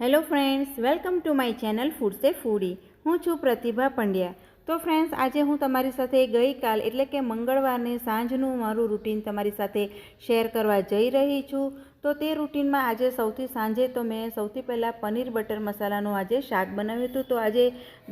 Hello friends, welcome to my channel food સે foodie. હું છું પ્રતિભા પંડ્યા. તો ફ્રેન્ડ્સ, આજે હું તમારી સાથે ગઈકાલ એટલે કે મંગળવારની સાંજનું મારું રૂટીન તમારી સાથે શેર કરવા જઈ રહી છું. તો તે રૂટીનમાં આજે સૌથી સાંજે તો મેં સૌથી પહેલાં પનીર બટર મસાલાનું આજે શાક બનાવ્યું હતું. તો આજે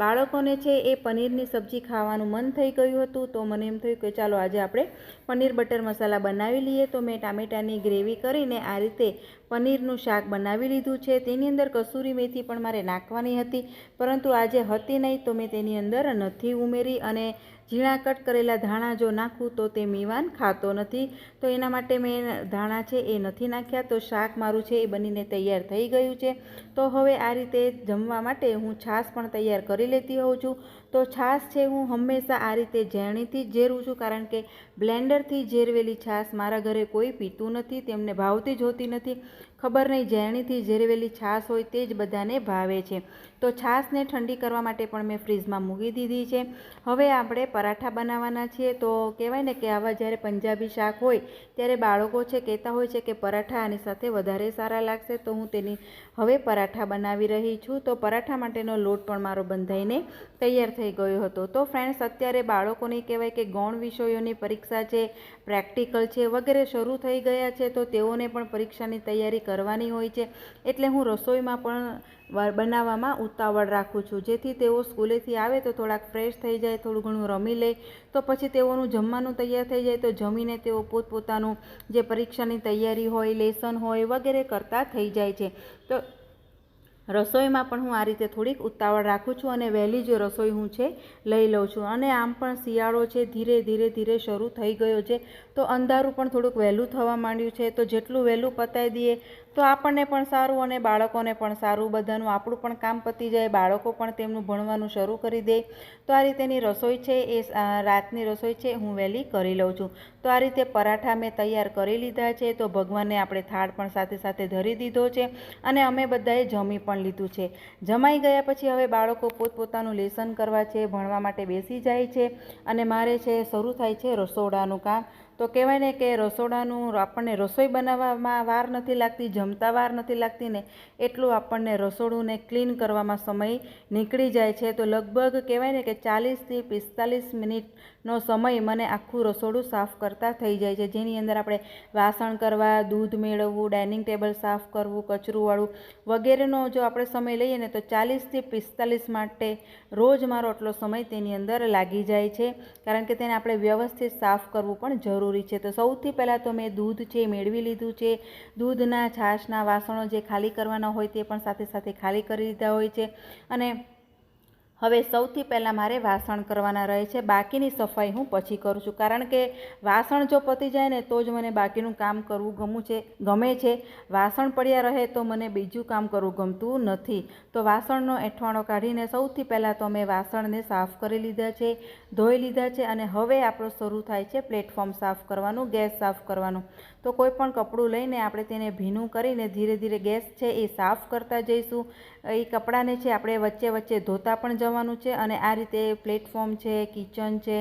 બાળકોને છે એ પનીરની સબ્જી ખાવાનું મન થઈ ગયું હતું. તો મને એમ થયું કે ચાલો આજે આપણે પનીર બટર મસાલા બનાવી લઈએ. તો મેં ટામેટાની ગ્રેવી કરીને આ રીતે પનીરનું શાક બનાવી લીધું છે. તેની અંદર કસૂરી મેથી પણ મારે નાખવાની હતી, પરંતુ આજે હતી નહીં તો મેં તેની અંદર નથી ઉમેરી અને ઝીણા કટ કરેલા ધાણા જો નાખું તો તે મીવાન ખાતો નથી. તો એના માટે મેં ધાણા છે એ નથી નાખ્યા, તો શાક મારું છે એ બનીને તૈયાર થઈ ગયું છે. તો હવે આ રીતે જમવા માટે હું છાશ પણ તૈયાર કરી લેતી હોઉં છું. તો છાશ છે હું હંમેશા આ રીતે ઝેરણીથી જ ઝેરું છું કારણ કે બ્લેન્ડરથી ઝેરવેલી છાશ મારા ઘરે કોઈ પીતું નથી, તેમને ભાવતી જ હોતી નથી. ખબર નહીં, ઝેરણીથી ઝેરવેલી છાશ હોય તે જ બધાને ભાવે છે. તો છાશને ઠંડી કરવા માટે પણ મેં ફ્રીજમાં મૂકી દીધી છે. હવે આપણે પરાઠા બનાવવાના છીએ. તો કહેવાય ને કે આવા જ્યારે પંજાબી શાક હોય, ત્યારે બાળકો છે કહેતા હોય છે કે પરાઠા આની સાથે વધારે સારા લાગશે. તો હું તેની હવે પરાઠા બનાવી રહી છું. તો પરાઠા માટેનો લોટ પણ મારો બંધાઈને તૈયાર થઈ ગયો હતો. તો ફ્રેન્ડ્સ, અત્યારે બાળકોની કહેવાય કે ગૌણ વિષયોની પરીક્ષા છે, પ્રેક્ટિકલ છે વગેરે શરૂ થઈ ગયા છે. તો તેઓને પણ પરીક્ષાની તૈયારી કરવાની હોય છે. એટલે હું રસોઈમાં પણ બનાવવામાં ઉતાવળ રાખું છું. જેથી તેઓ સ્કૂલેથી આવે તો થોડાક ફ્રેશ થઈ જાય, થોડું ઘણું રમી લે. તો પછી તેઓનું જમવાનું તૈયાર થઈ જાય તો જમીને તેઓ પોતપોતાનું જે પરીક્ષાની તૈયારી હોય, લેસન હોય વગેરે કરતા થઈ જાય છે. તો રસોઈમાં પણ હું આ રીતે થોડીક ઉતાવળ રાખું છું અને વહેલી જ રસોઈ હું છે, લઈ લઉં છું. અને આમ પણ શિયાળો છે, ધીરે ધીરે ધીરે શરૂ થઈ ગયો છે. તો અંધારું પણ થોડુંક વહેલું થવા માંડ્યું છે. તો જેટલું વહેલું પતાવી દઈએ તો આપણને પણ સારું અને બાળકોને પણ સારું. બધાનું આપણું પણ કામ પતી જાય, બાળકો પણ તેમનું ભણવાનું શરૂ કરી દે. તો આ રીતેની રસોઈ છે, એ રાતની રસોઈ છે, હું વહેલી કરી લઉં છું. તો આ રીતે પરાઠા મેં તૈયાર કરી લીધા છે, તો ભગવાનને આપણે થાળ પણ સાથે સાથે ધરી દીધો છે અને અમે બધાએ જમી પણ લીધું છે. જમાઈ ગયા પછી હવે બાળકો પોતપોતાનું લેસન કરવા છે, ભણવા માટે બેસી જાય છે અને મારે છે, શરૂ થાય છે રસોડાનું કામ. તો કહેવાય ને કે રસોડાનું આપણને રસોઈ બનાવવામાં વાર નથી લાગતી, જમતા વાર નથી લાગતી ને એટલું આપણને રસોડુંને ક્લીન કરવામાં સમય નીકળી જાય છે. તો લગભગ કહેવાય ને કે ચાલીસથી પિસ્તાલીસ મિનિટનો સમય મને આખું રસોડું સાફ કરતાં થઈ જાય છે. જેની અંદર આપણે વાસણ કરવા, દૂધ મેળવવું, ડાઇનિંગ ટેબલ સાફ કરવું કચરુંવાળું વગેરેનો જો આપણે સમય લઈએ ને તો ચાલીસથી પિસ્તાલીસ માટે રોજ મારો આટલો સમય તેની અંદર લાગી જાય છે. કારણ કે તેને આપણે વ્યવસ્થિત સાફ કરવું પણ જરૂર જરૂરી છે. તો સૌથી પહેલાં તો મેં દૂધ છે મેળવી લીધું છે. દૂધના છાશના વાસણો જે ખાલી કરવાના હોય તે પણ સાથે સાથે ખાલી કરી લીધા હોય છે. અને હવે સૌથી પહેલાં મારે વાસણ કરવાના રહે છે. બાકીની સફાઈ હું પછી કરું છું. કારણ કે વાસણ જો પતી જાય ને તો જ મને બાકીનું કામ કરવું ગમું છે, ગમે છે. વાસણ પડ્યા રહે તો મને બીજું કામ કરવું ગમતું નથી. તો વાસણનો એઠવાણો કાઢીને સૌથી પહેલાં તો મેં વાસણને સાફ કરી લીધા છે, ધોઈ લીધા છે અને હવે આપણો શરૂ થાય છે પ્લેટફોર્મ સાફ કરવાનું, ગેસ સાફ કરવાનું. તો કોઈ પણ કપડું લઈને આપણે તેને ભીનું કરીને ધીરે ધીરે ગેસ છે એ સાફ કરતા જઈશું. એ કપડાને છે આપણે વચ્ચે વચ્ચે ધોતા પણ જવાનું છે અને આ રીતે પ્લેટફોર્મ છે, કિચન છે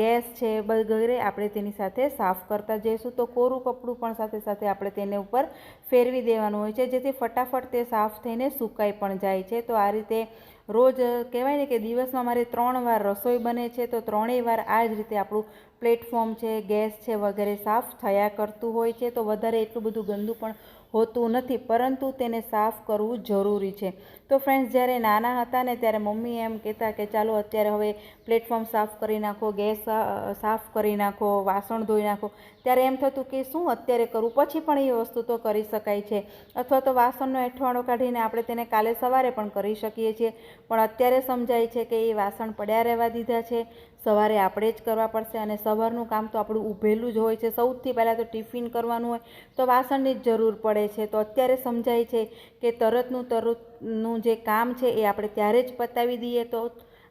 ગેસ છે વગેરે આપણે તેની સાથે સાફ કરતા જઈશું. તો કોરું કપડું પણ સાથે સાથે આપણે તેને ઉપર ફેરવી દેવાનું હોય છે, જેથી ફટાફટ તે સાફ થઈને સુકાઈ પણ જાય છે. તો આ રીતે રોજ કહેવાય ને કે દિવસમાં મારે ત્રણ વાર રસોઈ બને છે, તો ત્રણેય વાર આ જ રીતે આપણું પ્લેટફોર્મ છે, ગેસ છે વગેરે સાફ થયા કરતું હોય છે. તો વધારે એટલું બધું ગંદુ પણ હોતું નથી, પરંતુ તેને સાફ કરવું જરૂરી છે. તો ફ્રેન્ડ્સ જ્યારે નાના હતા ને ત્યારે મમ્મી એમ કહેતા કે, ચાલો, અત્યારે હવે પ્લેટફોર્મ સાફ કરી નાખો, ગેસ સાફ કરી નાખો, વાસણ ધોઈ નાખો. ત્યારે એમ થતું કે, શું અત્યારે કરું? પછી પણ એ વસ્તુ તો કરી શકાય છે. અથવા તો વાસણનો એઠવાડો કાઢીને આપણે તેને કાલે સવારે પણ કરી શકીએ છીએ. પણ અત્યારે સમજાય છે કે એ વાસણ પડ્યા રહેવા દીધા છે. સવારે આપણે જ કરવા પડશે અને સવારનું કામ તો આપણું ઊભેલું જ હોય છે. સૌથી પહેલાં તો ટિફિન કરવાનું હોય તો વાસણની જ જરૂર પડે છે. તો અત્યારે સમજાય છે કે તરતનું તરતનું જે કામ છે એ આપણે ત્યારે જ પતાવી દઈએ તો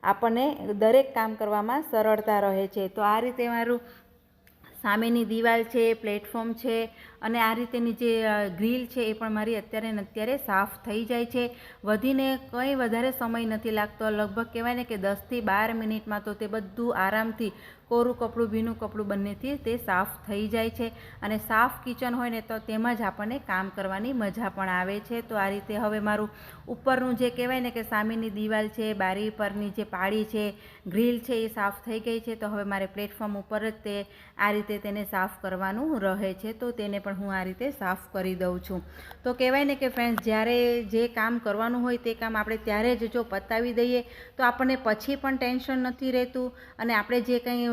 આપણને દરેક કામ કરવામાં સરળતા રહે છે. તો આ રીતે મારું સામેની દિવાલ છે, પ્લેટફોર્મ છે અને આ રીતેની જે ગ્રીલ છે એ પણ મારી અત્યારે ને અત્યારે સાફ થઈ જાય છે. વધીને કંઈ વધારે સમય નથી લાગતો. લગભગ કહેવાય ને કે દસથી બાર મિનિટમાં તો તે બધું આરામથી કોરું કપડું, ભીનું કપડું બંનેથી તે સાફ થઈ જાય છે. અને સાફ કિચન હોય ને તો તેમાં જ આપણને કામ કરવાની મજા પણ આવે છે. તો આ રીતે હવે મારું ઉપરનું જે કહેવાય ને કે સામેની દિવાલ છે, બારી પરની જે પાળી છે, ગ્રીલ છે એ સાફ થઈ ગઈ છે. તો હવે મારે પ્લેટફોર્મ ઉપર જ તે આ રીતે તેને સાફ કરવાનું રહે છે. તો તેને પણ હું આ રીતે સાફ કરી દઉં છું. તો કહેવાય ને કે ફ્રેન્ડ્સ જ્યારે જે કામ કરવાનું હોય તે કામ આપણે ત્યારે જ જો પતાવી દઈએ, તો આપણને પછી પણ ટેન્શન નથી રહેતું અને આપણે જે કંઈ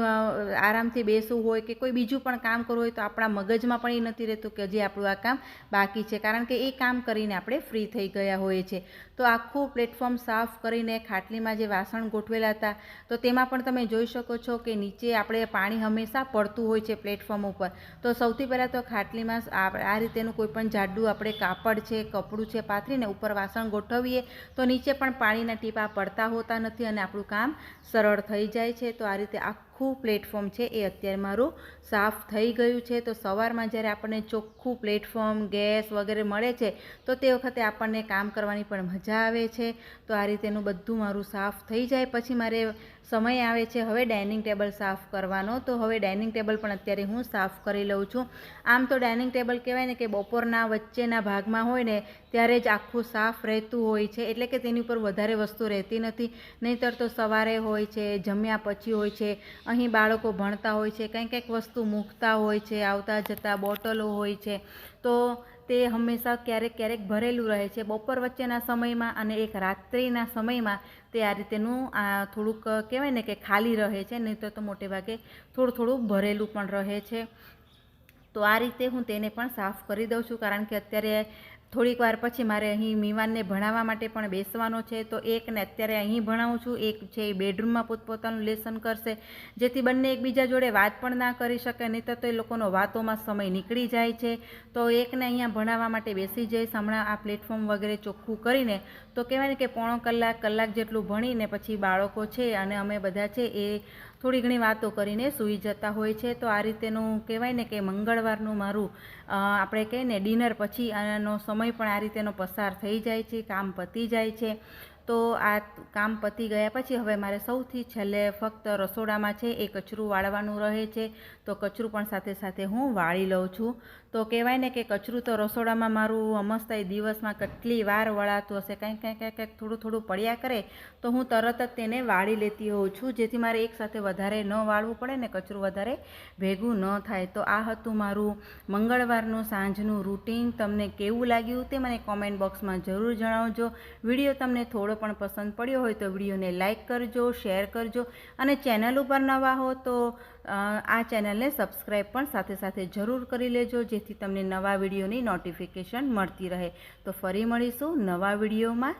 આરામથી બેસવું હોય કે કોઈ બીજું પણ કામ કરવું હોય તો આપણા મગજમાં પણ એ નથી રહેતું કે હજી આપણું આ કામ બાકી છે. કારણ કે એ કામ કરીને આપણે ફ્રી થઈ ગયા હોઈએ છીએ. તો આખું પ્લેટફોર્મ સાફ કરીને ખાટલીમાં જે વાસણ ગોઠવેલા હતા, તો તેમાં પણ તમે જોઈ શકો છો કે નીચે આપણે પાણી હંમેશા પડતું હોય છે પ્લેટફોર્મ ઉપર. તો સૌથી પહેલાં તો ખાટલીમાં આ રીતેનું કોઈપણ જાડું આપણે કાપડ છે, કપડું છે, પાથરીને ઉપર વાસણ ગોઠવીએ, તો નીચે પણ પાણીના ટીપા પડતા હોતા નથી અને આપણું કામ સરળ થઈ જાય છે. તો આ રીતે આખું પ્લેટફોર્મ છે, એ અત્યારે મારું સાફ થઈ ગયું છે. તો સવારમાં જ્યારે આપણને ચોખ્ખું પ્લેટફોર્મ ગેસ વગેરે મળે છે, તો તે વખતે આપણને કામ કરવાની પણ મજા આવે છે. તો આ રીતેનું બધું મારું સાફ થઈ જાય. પછી મારે સમય આવે છે, હવે ડાઇનિંગ ટેબલ સાફ કરવાનો. તો હવે ડાઇનિંગ ટેબલ પણ અત્યારે હું સાફ કરી લઉં છું. આમ તો ડાઇનિંગ ટેબલ કહેવાય ને કે બપોરના વચ્ચેના ભાગમાં હોય ને, ત્યારે જ આખું સાફ રહેતું હોય છે. એટલે કે તેની ઉપર વધારે વસ્તુ રહેતી નથી. નહીંતર તો સવારે હોય છે, જમ્યા પછી હોય છે, અહીં બાળકો ભણતા હોય છે કંઈક કંઈક વસ્તુ મૂકતા હોય છે, આવતા જતા બોટલો હોય છે. તો તે હંમેશા ક્યારેક ક્યારેક ભરેલું રહે છે. બપોર વચ્ચેના સમયમાં અને એક રાત્રિના સમયમાં તે આ રીતેનું, આ થોડુંક કહેવાય ને કે ખાલી રહે છે, નહીં તો મોટે ભાગે થોડું થોડું ભરેલું પણ રહે છે. તો આ રીતે હું તેને પણ સાફ કરી દઉં છું, કારણ કે અત્યારે થોડીક વાર પછી મારે અહીં મીવાનને ભણાવવા માટે પણ બેસવાનો છે, તો એકને અત્યારે અહીં ભણાવું છું. એક છે એ બેડરૂમમાં પોતપોતાનું લેસન કરશે, જેથી બંને એકબીજા જોડે વાત પણ ના કરી શકે નહીં તો એ લોકોનો વાતોમાં સમય નીકળી જાય છે. તો એકને અહીંયા ભણાવવા માટે બેસી જઈશ. હમણાં આ પ્લેટફોર્મ વગેરે ચોખ્ખું કરીને, તો કહેવાય ને કે પોણો કલાક કલાક જેટલું ભણીને પછી બાળકો છે અને અમે બધા છે એ થોડી ઘણી વાતો કરીને સૂઈ જતા હોય છે. તો આ રીતેનું કહેવાય ને કે મંગળવારનું મારું આપણે કહીએ ને, ડિનર પછી આનો સમય પણ આ રીતેનો પસાર થઈ જાય છે, કામ પતી જાય છે. તો આ કામ પતી ગયા પછી હવે મારે સૌથી છેલ્લે ફક્ત રસોડામાં છે, એ કચરું વાળવાનું રહે છે. તો કચરું પણ સાથે સાથે હું વાળી લઉં છું. તો કહેવાય ને કે કચરું તો રસોડામાં મારું મસ્ત એ દિવસમાં કેટલી વાર વળાતું હશે, કંઈક કંઈક કંઈક કંઈક થોડું થોડું પડ્યા કરે, તો હું તરત જ તેને વાળી લેતી હોઉં છું. જેથી મારે એકસાથે વધારે ન વાળવું પડે ને કચરું વધારે ભેગું ન થાય. તો આ હતું મારું મંગળવારનું સાંજનું રૂટીન. તમને કેવું લાગ્યું તે મને કોમેન્ટ બોક્સમાં જરૂર જણાવજો. વીડિયો તમને થોડો પણ પસંદ પડ્યો હોય તો વિડીયોને લાઇક કરજો, શેર કરજો અને ચેનલ ઉપર નવા હો તો આ ચેનલને સબસ્ક્રાઈબ પણ સાથે સાથે જરૂર કરી લેજો જેથી તમને નવા વિડીયોની નોટિફિકેશન મળતી રહે. તો ફરી મળીશું નવા વિડીયોમાં.